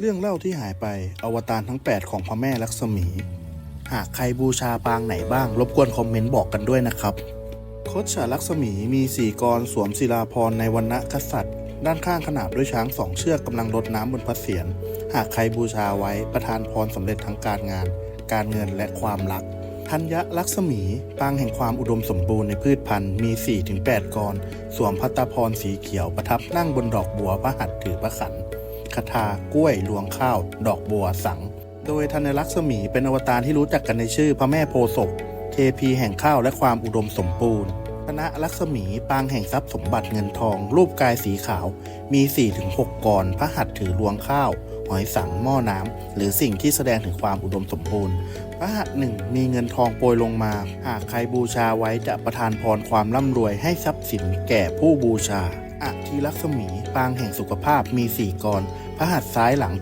เรื่องเล่าที่หายไปอวตารทั้ง 8 ของพระแม่ลักษมี หากใครบูชาปางไหนบ้าง รบกวนคอมเมนต์บอกกันด้วยนะครับโคดฉาลักษมีมีสี่กรสวมศิลาพรในวันณะกษัตริย์ ด้านข้างขนาบด้วยช้างสองเชือกกำลังรดน้ำบนพระเศียรหากใครบูชาไว้ประทานพรสำเร็จทั้งการงาน การเงินและความรักธัญลักษมี ปางแห่งความอุดมสมบูรณ์ในพืชพันธุ์มี 4-8 กร สวมพัตตาพรสีเขียวประทับนั่งบนดอกบัวพระหัตถ์ถือพระขัน คาถากล้วยลวงข้าว ดอกบัวสัง โดยธัญลักษมีเป็นอวตารที่รู้จักกันในชื่อพระแม่โพศพเทพีแห่งข้าวและความอุดมสมบูรณ์คณะลักษมีปางแห่งทรัพย์สมบัติเงินทอง รูปกายสีขาว มี 4-6กรพระหัตถ์ถือรวงข้าว หอยสังหม้อน้ำ หรือสิ่งที่แสดงถึงความอุดมสมบูรณ์ พระหัตถ์หนึ่งมีเงินทองโปรยลงมา หากใครบูชาไว้จะประทานพรความร่ำรวยให้ทรัพย์สินแก่ผู้บูชาอธิลักษมีปางแห่งสุขภาพมี4กร พระหัตถ์ซ้ายหลัง